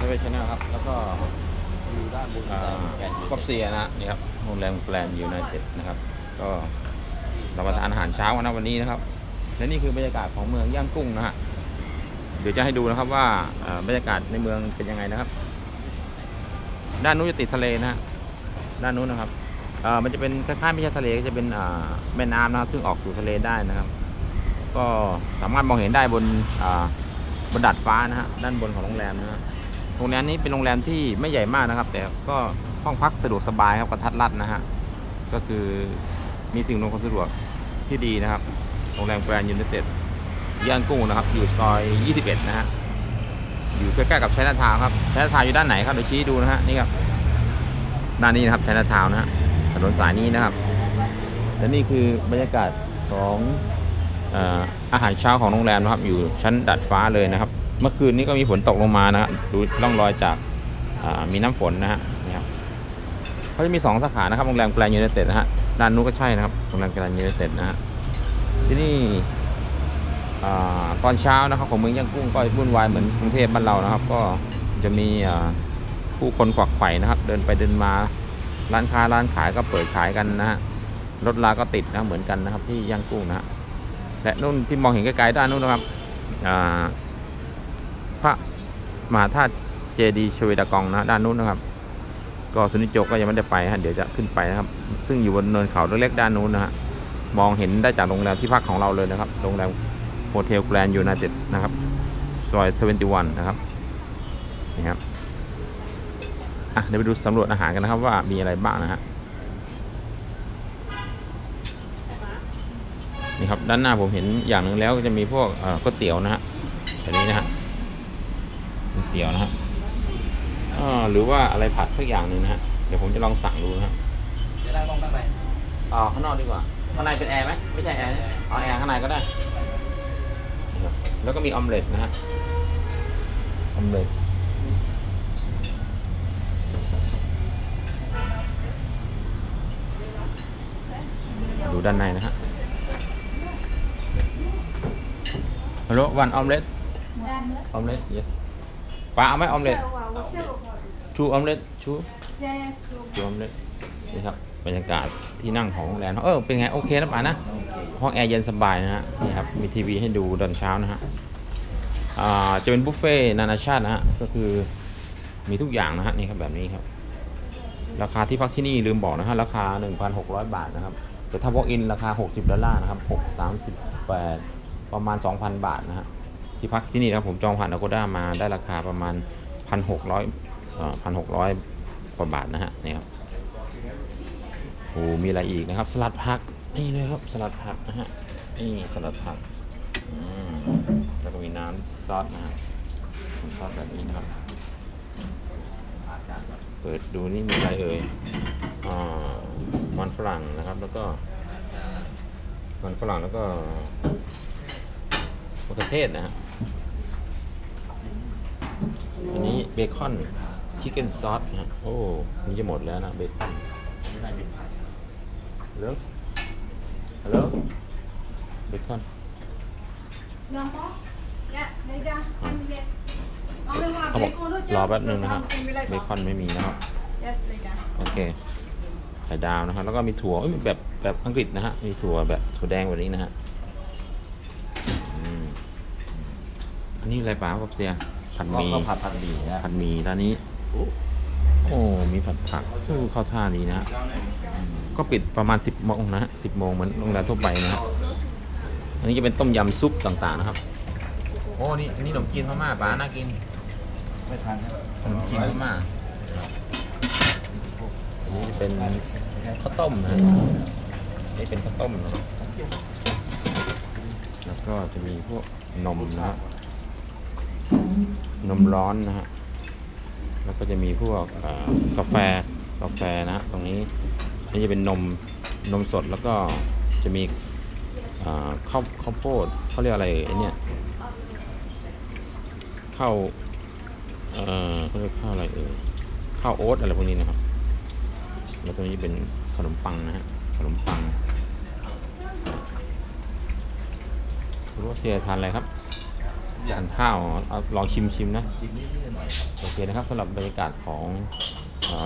ครับสุนิจโจทเวชแนลครับ แล้วก็อยู่ด้านบนอ่าแก่นกอบเซียนะฮะนี่ครับโรงแรมแกลนยูไนเต็ดนะครับ ก็รับประทานอาหารเช้ากันนะวันนี้นะครับ และนี่คือบรรยากาศของเมืองย่างกุ้งนะฮะเดี๋ยวจะให้ดูนะครับว่าเอ่อบรรยากาศในเมืองเป็นยังไงนะครับ ด้านนู้นจะติดทะเลนะฮะด้านนู้นนะครับเอ่อมันจะเป็นคล้ายๆไม่ใช่ทะเลก็จะเป็นอ่าแม่น้ำนะครับ ซึ่งออกสู่ทะเลได้นะครับ ก็สามารถมองเห็นได้บนอ่าบนดาดฟ้านะฮะด้านบนของโรงแรมนะฮะ โรงแรมนี้เป็นโรงแรมที่ไม่ใหญ่มากนะครับ แต่ก็ห้องพักสะดวกสบายครับกระทัดรัดนะฮะก็คือมีสิ่งอำนวยความสะดวกที่ดีนะครับ โรงแรมแกรนด์ยูไนเต็ดย่านกุ้งนะครับ อยู่ซอย 21 นะฮะอยู่ใกล้ๆกับชัยนาทาวครับชัยนาทาวอยู่ด้านไหนครับเดี๋ยวชี้ดูนะฮะนี่ครับด้านนี้นะครับชัยนาทาวนะฮะถนนสายนี้นะครับ และนี่คือบรรยากาศของออาหารเช้าของโรงแรมนะครับ อยู่ชั้นดาดฟ้าเลยนะครับ มื่อคืนนี้ก็มีฝนตกลงมานะดูร่องรอยจากมีน้ำฝนนะฮะนี่ครับเขาจะมีสองสาขานะครับโรงแรมแกรนด์ยูไนเต็ดนะฮะด้านนู้นก็ใช่นะครับโรงแรมแกรนด์ยูไนเต็ดนะฮะที่นี่ตอนเช้านะครับของเมืองย่างกุ้งก็วุ่นวายเหมือนกรุงเทพบ้านเรานะครับ ก็จะมีผู้คนขวักไข่นะครับ เดินไปเดินมาร้านค้าร้านขายก็เปิดขายกันนะฮะรถลาก็ติดนะเหมือนกันนะครับที่ย่างกุ้งนะฮะและนู่นที่มองเห็นไกลๆด้านนู้นนะครับอ่า พระมหาธาตุเจดีย์ชเวดากองนะด้านนู้นนะครับ ก็สุนิจโจก็ยังไม่ได้ไปฮะเดี๋ยวจะขึ้นไปนะครับ ซึ่งอยู่บนเนินเขาเล็กๆด้านนู้นนะฮะมองเห็นได้จากโรงแรมที่พักของเราเลยนะครับโรงแรมโฮเทลแกรนด์ยูไนเต็ดนะครับซอย21นติวันนะครับนี่ครับอะเดี๋ยวไปดูสำรวจอาหารกันนะครับว่ามีอะไรบ้างนะฮะนี่ครับด้านหน้าผมเห็นอย่างหนึ่งแล้วก็จะมีพวกก๋วยเตี๋ยวนะฮะแบบนี้นะฮะ เตี๋ยวนะฮะอ่าหรือว่าอะไรผัดสักอย่างหนึ่งนะฮะ เดี๋ยวผมจะลองสั่งดูนะฮะจะได้ต้องข้างในอ๋อข้างนอกดีกว่า ข้างในเป็นแอร์ไหมไม่ใช่แอร์นะเอาแอร์ข้างในก็ได้นี่ครับแล้วก็มีออมเล็ตนะฮะ ออมเล็ตดูด้านในนะฮะฮัลโหลวันออมเล็ตออมเล็ต yes ปลาเอาไหมออมเล็ต ชูออมเล็ตชู Yes, true. รวมเลยนี่ครับบรรยากาศที่นั่งของโรงแรมเออเป็นไงโอเคนะป่านะห้องแอร์เย็นสบายนะฮะนี่ครับมีทีวีให้ดูตอนเช้านะฮะอ่าจะเป็นบุฟเฟ่ต์นานาชาตินะฮะก็คือมีทุกอย่างนะฮะนี่ครับแบบนี้ครับ ราคาที่พักที่นี่ลืมบอกนะฮะราคา 1,600 บาทนะครับแต่ถ้า walk in ราคา 60ดอลลาร์นะครับ6 38 ประมาณ 2,000 บาทนะฮะ ที่พักที่นี่นะครับผมจองผ่าน Agoda มาได้ราคาประมาณ 1,600เอ่อ1,600กว่าบาทนะฮะนี่ครับโอ้มีอะไรอีกนะครับ สลัดผักนี่เลยครับสลัดผักนะฮะนี่สลัดผักแล้วก็มีน้ำซอสนะฮะน้ำซอสแบบนี้นะครับเปิดดูนี่มีอะไรเอ่ยอ่ามันฝรั่งนะครับแล้วก็มันฝรั่งแล้วก็มะเขือเทศนะฮะ อันนี้เบคอนชิคเก้นซอสนะฮะโอ้นี่จะหมดแล้วนะเบคอนฮัลโหลฮัลโหลเบคอน Yang mau? Ya, đây ra. Em yes. Only one เขาบอก bacon thôi chứ. รอแป๊บหนึงนะฮะ Không, em với lại เบคอนไม่มีนะครับ Yes, đây ra. โอเคไข่ดาวนะฮะแล้วก็มีถั่วเอ้ยแบบแบบอังกฤษนะฮะ มีถั่วแบบถั่วแดงแบบนี้นะฮะอืมอันนี้อะไรป๋าครับเสีย ผัดหก็มี่ข้าวผัดผัดหมี่นะผัดหมี่ร้านนี้ โอ้มีผัดผักชื่อเข้าท่าดีนะฮะก็ปิดประมาณ 10โมงนะฮะ10โมงเหมือนโรงแรมทั่วไปนะฮะอันนี้จะเป็นต้มยำซุปต่างๆนะครับ โอ้นี่อันนี้ขนมจีนพม่าป๋าน่ากินไม่ทันขนมจีนพม่าอันนี้จะเป็นข้าวต้มนะฮะนี่เป็นข้าวต้มนะครับแล้วก็จะมีพวกนมนะฮะ นมร้อนนะฮะ แล้วก็จะมีพวกกาแฟกาแฟนะตรงนี้อันนี้จะเป็นนมนมสดแล้วก็จะมีข้าวข้าวโพดเขาเรียกอะไรไอ้เนี่ยข้าวเอ่อเขาเรียกข้าวอะไรเอ่ยข้าวโอ๊ตอะไรพวกนี้นะครับ แล้วตรงนี้เป็นขนมปังนะฮะขนมปังรู้ว่าเสียทานอะไรครับ ทุกอย่างทานข้าวเอาลองชิมชิมนะชิมนิดหน่อยโอเคนะครับสำหรับบรรยากาศของ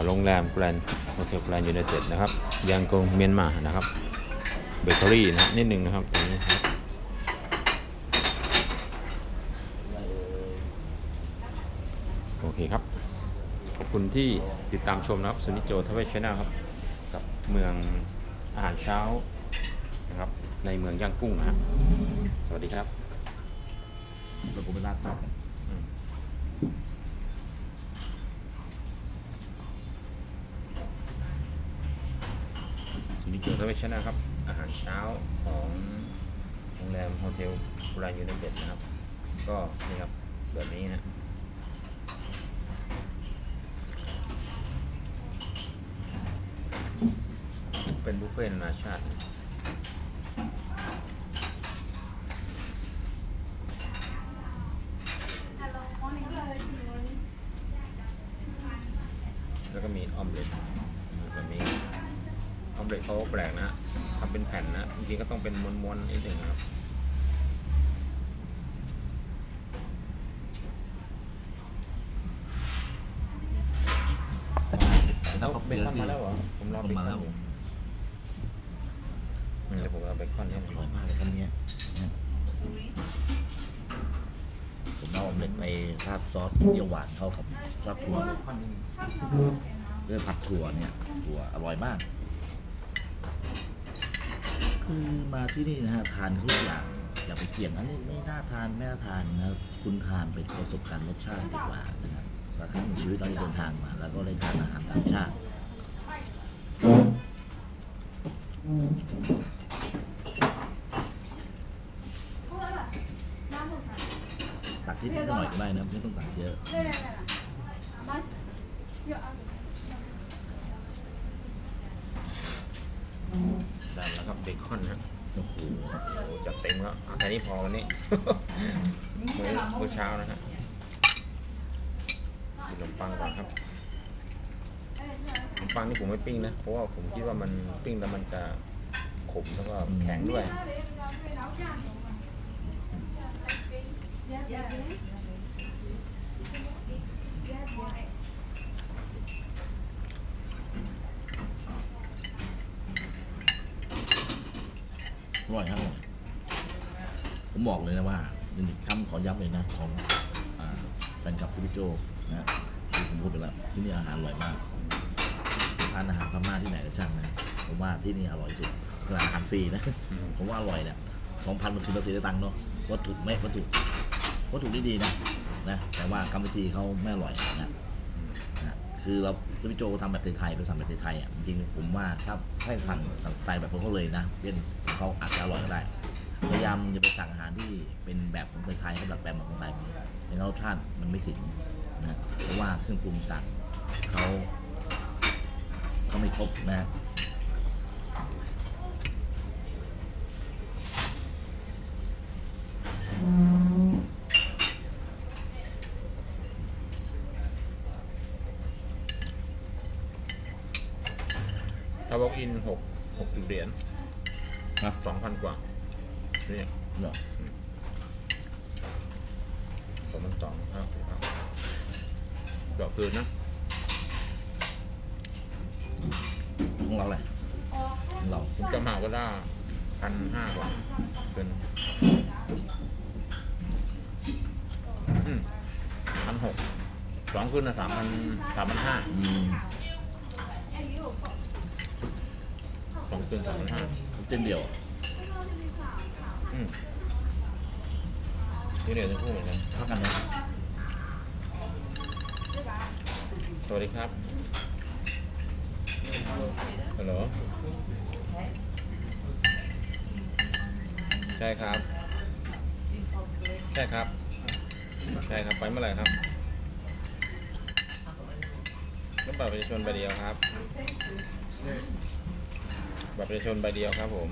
โรงแรมแกรนด์โฮเทลแกรนด์ยูไนเต็ดนะครับยังกงเมียนมานะครับเบเกอรี่นะนิดนึงนะครับตรงนี้ครับโอเคครับ ขอบคุณที่ติดตามชมนะครับสุนิจโจทเวชแนลครับ กับเมืองอาหารเช้านะครับในเมืองย่างกุ้งนะฮะสวัสดีครับ แล้วผมไปราดซอสกันสุนิจโจทเวชนลครับ อาหารเช้าของโรงแรมโฮเทลแกรนยูไนเต็ดนะครับ ก็นี่ครับแบบนี้นะเป็นบุฟเฟ่ต์นานาชาติ Hello morning แล้วก็มี ออมเล็ตแบบนี้ออมเล็ตเขาแปลกนะทำเป็นแผ่นนะจริงๆก็ต้องเป็นม้วนๆนิดหนึ่งนะครับแล้วก็เบเบคคออนนมามาแล้แล้ววเหรอผมรอเบมาคอแล้นวอยู่อืมเดี๋ยวผมเอาเบคอนเนี่ยอร่อยมากเลยคันนี้เนี่ยผมเอาออมเล็ตไปราดซอสเปรี้ยวหวานเข้ากับซอสถั่ว ด้วยผัดถั่วเนี่ยถั่วอร่อยมาก คือมาที่นี่นะฮะทานทุกอย่างอย่าไปเกี่ยงอันนี้ไม่น่าทานไม่น่าทานนะคุณทานเป็นประสบการณ์รสชาติดีกว่านะครับสักครั้งในชีวิตเราได้เดินทางมา แล้วก็ได้ทานอาหารต่างชาติตักที่นี่หน่อยก็ได้นะไม่ต้องตักเยอะ ได้แล้วครับเบคอนนะ โอ้โห โอ้โหจัด เต็มแล้วเอาแค่นี้พอวันนี้ มื้อมื้อเช้านะฮะขนมปังก่อนครับขนมปังนี่ผมไม่ปิ้งนะ เพราะว่าผมคิดว่ามันปิ้งแล้วมันจะขมแล้วก็แข็งด้วย อร่อยครับ ผมบอกเลยนะว่าหนึ่งคำขอย้ำเลยนะของอ่าแฟนคลับซิบิโจนะที่ผมพูดไปแล้วที่นี่อาหารอร่อยมากทานอาหารพม่าที่ไหนก็ช่างนะผมว่าที่นี่อร่อยสุดขนาดอาหารฟรีนะผมว่าอร่อยเนี่ยสองพันมันคือเราเสียตังค์เนาะวัตถุไม่วัตถุวัตถุที่ดีนะนะ แต่ว่ากรรมวิธีเขาไม่อร่อยนะนะคือเราจะพี่โจทำแบบไทยๆไปทำแบบไทยๆอะจริงๆผมว่าถ้าให้ทำสั่งสไตล์แบบของเขาเลยนะเล่นเขาอาจจะอร่อยก็ได้ พยายามจะไปสั่งอาหารที่เป็นแบบของไทยๆเขาแบบแปลงแบบของไทยในรสชาติมันไม่ถึงนะเพราะว่าเครื่องปรุงต่างเขาเขาไม่ครบนะถ้าบอกอินหกหกสิบเหรียญนะสองพันกว่าเนี่ยเนาะสองพันสองครับครับดอกคืนนะของเราแหละของเราผมจะมาก็ได้พันห้ากว่าเป็นพันหกสองคืนนะสามพันสามพันห้าอืมสองคืนสามพันห้าเส้นเดียว อืมนี่เดี๋ยวจะพูดเหมือนกันเท่ากันนะสวัสดีครับ ฮัลโหล ใช่ครับ ใช่ครับ ใช่ครับ ไปเมื่อไหร่ครับรถบัตรประชาชนใบเดียวครับ บัตรประชาชนใบเดียวครับผม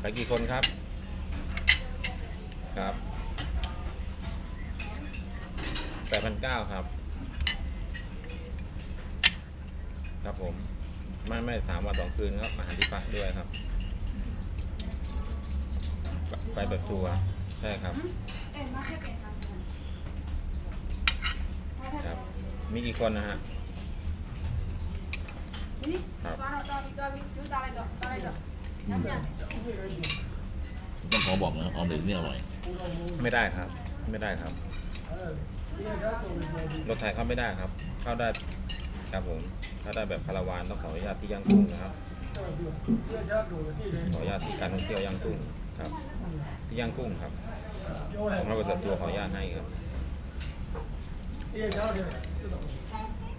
ไปกี่คนครับ ครับแปดพันเก้าครับ ครับผม ไม่ไม่สามวันสองคืนครับอาหารที่พักด้วยครับ ไปไปแบบทัวร์ใช่ครับเอ็นมาให้เอ็นมาครับ มีกี่คนนะฮะ Ini, ครับ ต้องขอบอกนะออมเล็ตนี่อร่อย ไม่ได้ครับ ไม่ได้ครับรถไทยเข้าไม่ได้ครับ เข้าได้ครับผมเข้าได้แบบคาราวานต้องขออนุญาตที่ย่างกุ้งนะครับขออนุญาตที่การท่องเที่ยวย่างกุ้งครับ ที่ย่างกุ้งครับของเราบริษัทตัวขออนุญาตให้ครับ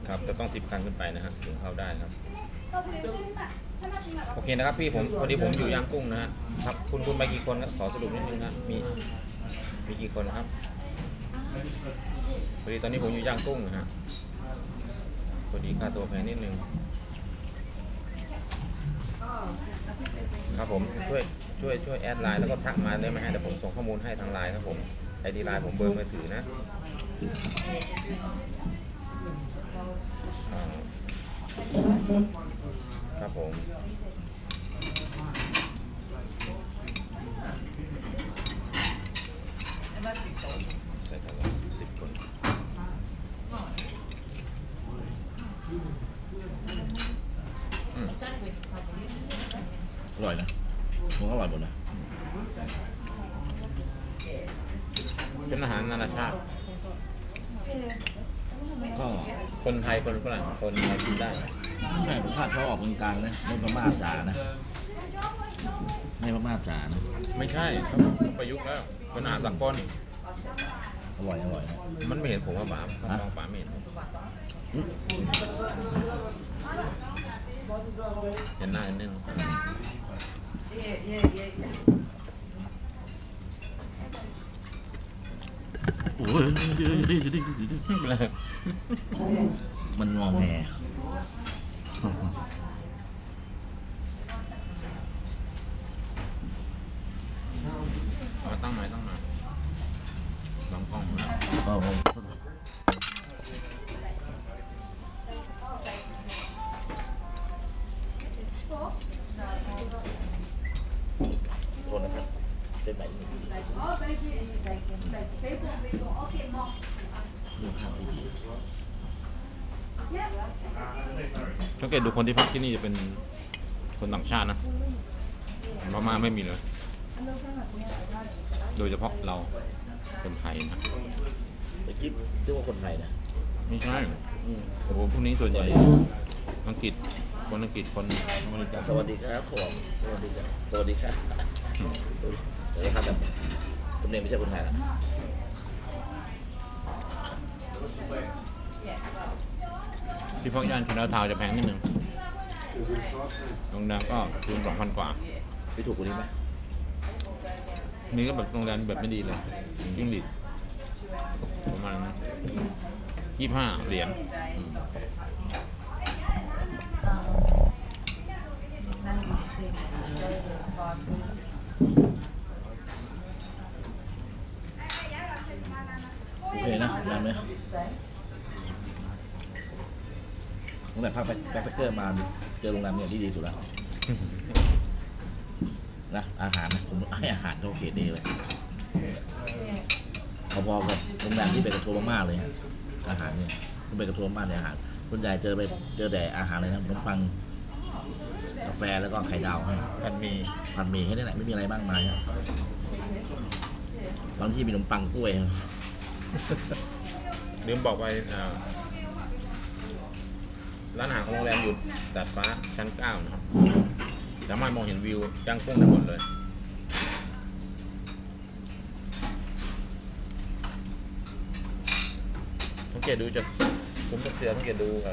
ครับจะต้องสิบคันขึ้นไปนะฮะถึงเข้าได้ครับ โอเคนะครับพี่ผมพอดีผมอยู่ย่างกุ้งนะฮะครับคุณคุณไปกี่คนครับขอสรุปนิดนึงครับมีมีกี่คนครับพอดีตอนนี้ผมอยู่ย่างกุ้งนะฮะพอดีค่าตัวแพงนิดนึงครับผมช่วยช่วยช่วยแอดไลน์แล้วก็ทักมาได้ไหมฮะเดี๋ยวผมส่งข้อมูลให้ทางไลน์ครับผมไอดีไลน์ผมเบอร์มือถือนะอ ครับผม ใส่กันสิบคนอืมอร่อยนะมันก็อร่อยหมดนะเป็นอาหารนานาชาติ ก็คนไทยคนฝรั่งคนไทยกินได้ ใช่รสชาติเขาออกกลางๆนะไม่ประมาทจ๋านะไม่ประมาทจ๋านะไม่ใช่เขาประยุกต์แล้วเป็นอาหารสากลอร่อยอร่อยนะ มันไม่เห็นผมว่าป๋าต้องฮะมองป๋าไม่เห็นผมอืมเห็นหน้าเห็นนึงโอ้ยมันงอแงมา ตั้งไหมตั้งมาลองกล้องนะก็ผมโทษนะครับเส้นไหนนี่ Oh, thank you. Thank you. Thank you. Paper, paper. Okay, more. เรื่องข้าวที่ดี Yeah. สังเกตดูคนที่พักที่นี่จะเป็นคนต่างชาตินะพม่าไม่มีเลย โดยเฉพาะเราคนไทยนะเมื่อกี้เรียกว่าคนไทยนะไม่ใช่อืมโอ้โหพวกนี้ส่วนใหญ่อังกฤษคนอังกฤษคนอเมริกันสวัสดีครับผมสวัสดีครับสวัสดีครับสวัสดีครับแบบสำเนียงไม่ใช่คนไทยละ ที่พักย่านชินทาวน์จะแพงนิดนึงโรงแรมก็คืนสองพันกว่าพี่ถูกกว่านี้ไหมนี่ก็แบบโรงแรมแบบไม่ดีเลยยิ่งหลีดประมาณยี่ห้าเหรียญ โอเคนะโรงแรมเนี้ย ตั้งแต่พักแบ็คแบ็คแพคเกอร์มาเจอโรงแรมเนี่ยที่ดีสุดแล้วนะอาหารนะผมให้อาหารเขาโอเคดีเลยพอๆกับโรงแรมที่ไปกับทัวร์มากๆเลยฮะอาหารเนี่ยที่ไปกับทัวร์มากเลยอาหารส่วนใหญ่เจอไปเจอแต่อาหารเลยนะขนมปังกาแฟแล้วก็ไข่ดาวให้พันมีผัดมี่แค่นี้แหละไม่มีอะไรมากมายครับบางที่มีขนมปังกล้วยครับลืมบอกไปอ่า ร้านอาหารของโรงแรมอยู่ดาดฟ้าชั้นเก้านะครับสามารถมองเห็นวิวย่างกุ้งได้หมดเลยสังเกตดูจากคุ้มกับเสือสังเกตดูเอ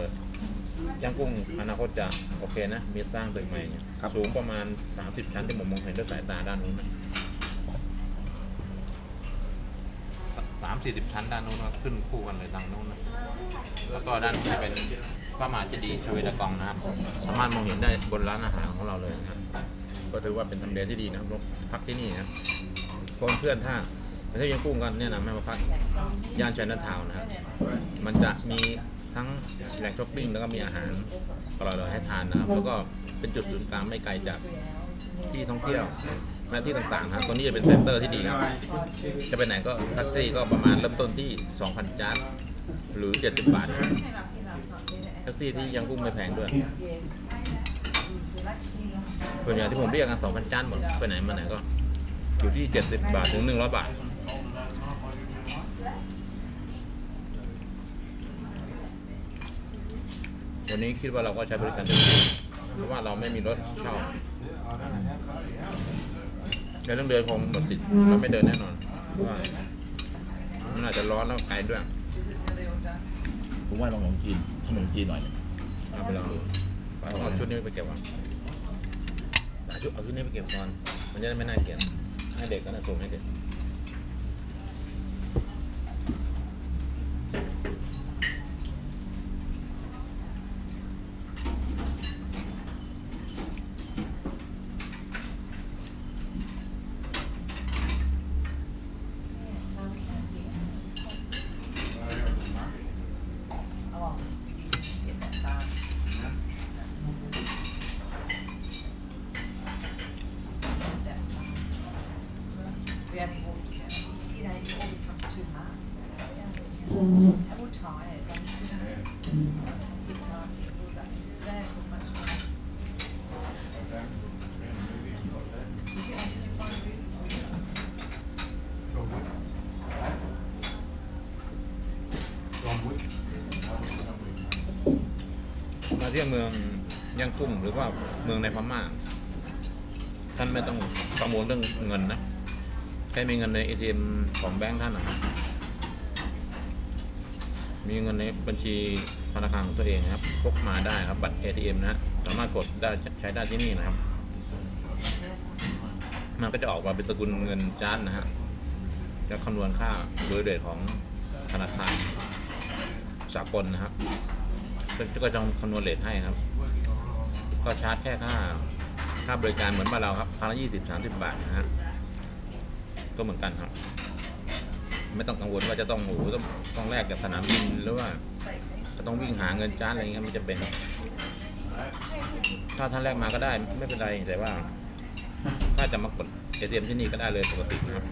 อย่างกุ้งอนาคตจะโอเคนะ มีสร้างตึกใหม่เนี่ยครับสูงประมาณ 30 ชั้นที่ผมมองเห็นด้วยสายตาด้านนู้นนะสามสี่สิบชั้นด้านนู้นนะขึ้นคู่กันเลยทางนู้นนะแล้วก็ด้านนู้นจะเป็น พระมหาเจดีย์ชเวดากองนะครับ สามารถมองเห็นได้บนร้านอาหารของเราเลยนะครับก็ถือว่าเป็นทำเลที่ดีนะครับพักที่นี่นะคนเพื่อนถ้าไปเที่ยวยังกุ้งกันแนะนำให้มาพักย่านชัยนาทาวน์นะครับ มันจะมีทั้งแหล่งช้อปปิ้งแล้วก็มีอาหารอร่อยๆให้ทานนะครับ แล้วก็เป็นจุดศูนย์กลางไม่ไกลจากที่ท่องเที่ยวและที่ต่างๆครับตัวนี้จะเป็นเซ็นเตอร์ที่ดีครับ จะไปไหนก็แท็กซี่ก็ประมาณเริ่มต้นที่ 2,000จานหรือเจ็ดสิบบาทนะแท็ก ซี่ที่ยังกุ้งไม่แพงด้วยส่วนใหญ่ที่ผมเรียกกันสองพันจานหมดไปไหนมาไหนก็ อยู่ที่เจ็ดสิบบาทถึงหนึ่งร้อยบาทวันนี้คิดว่าเราก็ใช้บริการเต็มที่เพราะว่าเราไม่มีรถเช่าในเรื่องเดินคงหมดสิทธิ์เราไม่เดินแน่นอนเพราะว่ามันอาจจะร้อนแล้วไกลด้วย ผมว่าลองขนมจีน ขนมจีนหน่อยหนึ่งเอาไปลองดูเอาชุดนี้ไปเก็บก่อนเอาชุดเอาชุดนี้ไปเก็บก่อนมันจะได้ไม่น่าเกลียดให้เด็กก็น่าส่งให้เด็ก เที่ยวเมืองย่างกุ้งหรือว่าเมืองในพม่าท่านไม่ต้องกังวลเรื่องเงินนะแค่มีเงินในเอทีเอ็มของแบงค์ท่านนะมีเงินในบัญชีธนาคารของตัวเองครับพกมาได้ครับบัตร ATM นะฮะสามารถกดได้ใช้ได้ที่นี่นะครับ มันก็จะออกมาเป็นสกุลเงินจานนะฮะจะคำนวณค่าโดยเรทของธนาคารสากลนะครับ ก็ก็จะคำนวณเรทให้ครับ ก็ชาร์จแค่ค่าค่าบริการเหมือนบ้านเราครับพันละยี่สิบสามสิบบาทนะฮะก็เหมือนกันครับ ไม่ต้องกังวลว่าจะต้องโอ้โหต้องต้องแลกกับสนามบินหรือว่าจะต้องวิ่งหาเงินจ้านอะไรอย่างเงี้ยไม่จำเป็นถ้าท่านแรกมาก็ได้ไม่เป็นไรแต่ว่า ถ้าจะมากดเอทีเอ็มที่นี่ก็ได้เลยปกตินะครับ